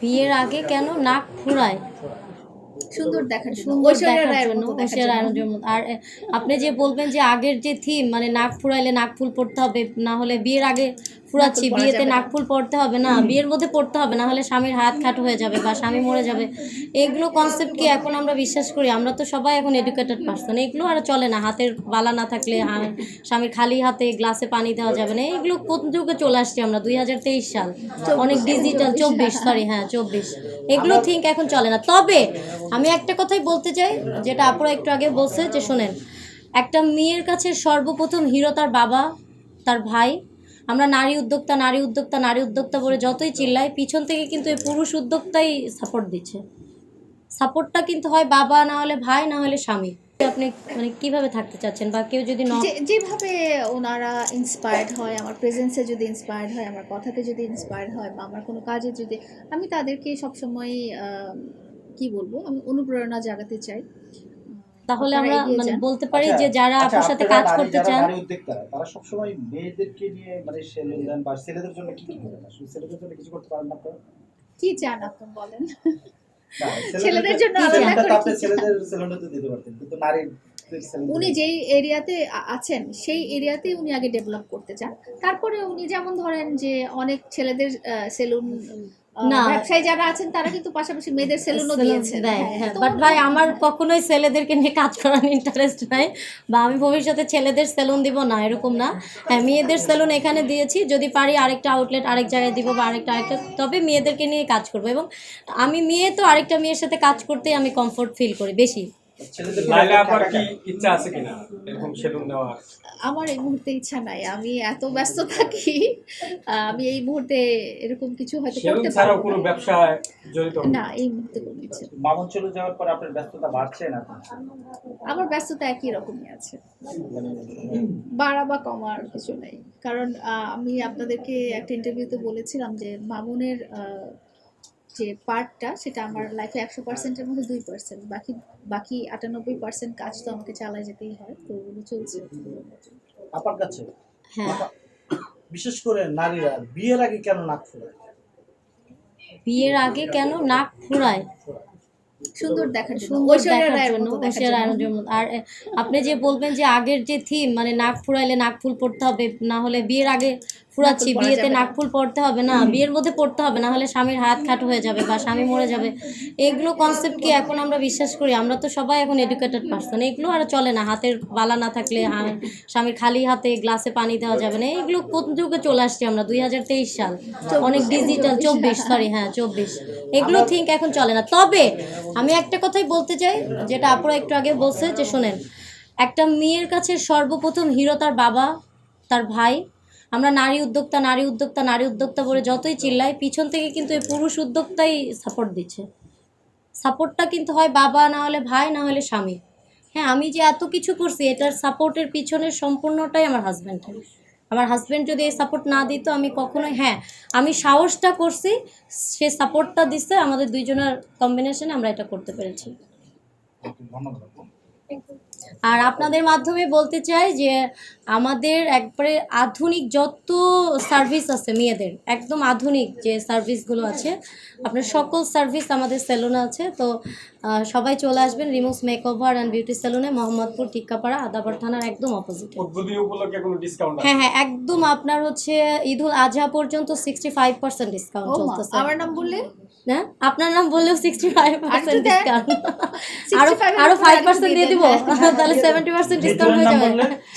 বিয়ের আগে কেন নাক ফুরায় সুন্দর দেখার সুন্দর দেখার জন্য। আর আপনি যে বলবেন যে আগের যে থিম মানে নাক ফুরাইলে নাক ফুল পড়তে হবে না হলে বিয়ের আগে ফুরাচ্ছি বিয়েতে যাবে না। নাক ফুল পড়তে হবে না বিয়ের মধ্যে পড়তে হবে না হলে স্বামীর হাত খাটো হয়ে যাবে বা স্বামী মরে যাবে। এগুলো কনসেপ্ট কি এখন আমরা বিশ্বাস করি? আমরা তো সবাই এখন এডুকেটেড পার্সন এগুলো আর চলে না। হাতের বালা না থাকলে স্বামীর খালি হাতে গ্লাসে পানি দেওয়া যাবে না। এগুলো কোন যুগে চলে আসছে আমরা? দুই হাজার তেইশ সাল। অনেক ডিজিটাল চব্বিশ সরি হ্যাঁ চব্বিশ। এগুলো থিঙ্ক এখন চলে না। তবে আমি একটা কথাই বলতে চাই যেটা আপুরা একটু আগে বলছে যে শোনেন একটা মেয়ের কাছে সর্বপ্রথম হিরো তার বাবা তার ভাই আমরা নারী উদ্যোক্তা নারী উদ্যোক্তা নারী উদ্যোক্তা বলে যতই চিল্লাই, পিছন থেকে কিন্তু এই পুরুষ উদ্যোক্তাই সাপোর্ট দিচ্ছে। সাপোর্টটা কিন্তু হয় বাবা, না হলে ভাই, না হলে স্বামী। আপনি মানে কীভাবে থাকতে চাচ্ছেন? বা কেউ যদি যেভাবে ওনারা ইন্সপায়ার্ড হয়, আমার প্রেজেন্সে যদি ইন্সপায়ার্ড হয়, আমার কথাতে যদি ইন্সপায়ার্ড হয়, বা আমার কোনো কাজে যদি আমি তাদেরকে সবসময় কি বলব? আমি অনুপ্রেরণা জাগাতে চাই। তাহলে আমরা মানে বলতে পারি আচ্ছা, যে যারা আচ্ছা, আপনার সাথে কাজ করতে চান নারী উদ্যোক্তারা, তারা সবসময় মেয়েদেরকে নিয়ে মানে সেলুন দেন বা ছেলেদের জন্য কি কি করেন আসলে ছেলেদের জন্য কিছু করতে পারেন না আপনারা? কি চান আপনি বলেন ছেলেদের জন্য কি আলাদা? করে আপনি? ছেলেদের সেলুনে তো দিতে পারতেন কিন্তু সেলুনে উনি যেই এরিয়াতে আছেন সেই এরিয়াতেই উনি আগে ডেভেলপ করতে চান তারপরে উনি যেমন ধরেন যে অনেক ছেলেদের সেলুন। ব্যবসায়ী যারা আছেন তারা কিন্তু পাশাপাশি মেয়েদের সেলুনও Salon দিয়েছেন। দেয় হ্যাঁ, হ্যাঁ তো বাট ভাই আমার কখনোই ছেলেদেরকে নিয়ে কাজ করার ইন্টারেস্ট নাই বা আমি ভবিষ্যতে ছেলেদের সেলুন দিব না এরকম না। হ্যাঁ মেয়েদের সেলুন এখানে দিয়েছি যদি পারি আরেকটা আউটলেট আরেক জায়গায় দিব বা আরেকটা আরেকটা তবে মেয়েদেরকে নিয়ে কাজ করব। এবং আমি মেয়ে তো আরেকটা মেয়ের সাথে কাজ করতেই আমি কমফোর্ট ফিল করি বেশি। আমার এই মুহূর্তে ইচ্ছা নাই। আমি এত ব্যস্ত থাকি আমি এই মুহূর্তে এরকম কিছু হয়তো করতে পারব কোনো। ব্যবসায় জড়িত? না এই মুহূর্তে কোনো ইচ্ছে। মামন চলে যাওয়ার পর আপনার ব্যস্ততা বাড়ছে না আমার ব্যস্ততা একই রকমই আছে। বাড়া বা কমার কিছু নেই। কারণ আমি আপনাদেরকে একটা ইন্টারভিউতে বলেছিলাম যে মামুনের আহ, যে পার্টটা সেটা আমার লাইফে একশো পার্সেন্টের মধ্যে দুই পার্সেন্ট বাকি বাকি আটানব্বই পার্সেন্ট কাজ তো আমাকে চালায় যেতেই হয় তো ওগুলো চলছে। কাছে? হ্যাঁ। বিশেষ করে নারীরা বিয়ের আগে কেন নাক ফুলায়? বিয়ের আগে কেন নাক ফুরায় সুন্দর দেখার সুন্দর দেখার জন্য। জন্য। আর আপনি যে বলবেন যে আগের যে থিম মানে নাক ফুরাইলে নাক ফুল পড়তে হবে না হলে বিয়ের আগে ফুরাচ্ছি বিয়েতে যাবে না। নাক ফুল পড়তে হবে না বিয়ের মধ্যে পড়তে হবে না হলে স্বামীর হাত খাটো হয়ে যাবে বা স্বামী মরে যাবে। এগুলো কনসেপ্ট কি এখন আমরা বিশ্বাস করি? আমরা তো সবাই এখন এডুকেটেড পার্সন এগুলো আর চলে না হাতের বালা না থাকলে স্বামীর খালি হাতে গ্লাসে পানি দেওয়া যাবে না। এগুলো কোন যুগে চলে আসছে আমরা? দুই হাজার তেইশ সাল। অনেক ডিজিটাল চব্বিশ সরি হ্যাঁ চব্বিশ। এগুলো থিঙ্ক এখন চলে না। তবে আমি একটা কথাই বলতে চাই যেটা আপুরা একটু আগে বলছে যে শোনেন একটা মেয়ের কাছে সর্বপ্রথম হিরো তার বাবা তার ভাই আমরা নারী উদ্যোক্তা নারী উদ্যোক্তা নারী উদ্যোক্তা বলে যতই চিল্লাই পিছন থেকে কিন্তু এই পুরুষ উদ্যোক্তাই সাপোর্ট দিচ্ছে। সাপোর্টটা কিন্তু হয় বাবা না হলে ভাই না হলে স্বামী। হ্যাঁ আমি যে এত কিছু করছি এটার সাপোর্টের পিছনের সম্পূর্ণটাই আমার হাজব্যান্ডের আমার হাজব্যান্ড যদি এই সাপোর্ট না দিত আমি কখনোই হ্যাঁ আমি সাহসটা করছি সে সাপোর্টটা দিচ্ছে আমাদের দুইজনের কম্বিনেশনে আমরা এটা করতে পেরেছি। ধন্যবাদ। আর আপনাদের মাধ্যমে বলতে চাই যে আমাদের একবারে আধুনিক যত সার্ভিস আছে মেয়েদের একদম আধুনিক যে সার্ভিসগুলো আছে আপনার সকল সার্ভিস আমাদের সেলুনে আছে। তো সবাই চলে আসবেন রিমুস মেকওভার অ্যান্ড বিউটি সেলুনে মোহাম্মদপুর টিক্কাপাড়া আদাবার থানার একদম অপোজিটে উদ্বোধনী উপলক্ষে কোনো ডিসকাউন্ট আছে? হ্যাঁ হ্যাঁ একদম আপনার হচ্ছে ঈদুল আজহা পর্যন্ত সিক্সটি ফাইভ পার্সেন্ট ডিসকাউন্ট চলতেছে। আমার নাম বললে? হ্যাঁ আপনার নাম বললেও সিক্সটি ফাইভ পার্সেন্ট ডিসকাউন্ট আরও আরও ফাইভ পার্সেন্ট দিয়ে দিব। তাহলে সেভেন্টি পার্সেন্ট ডিসকাউন্ট হয়ে যাবে?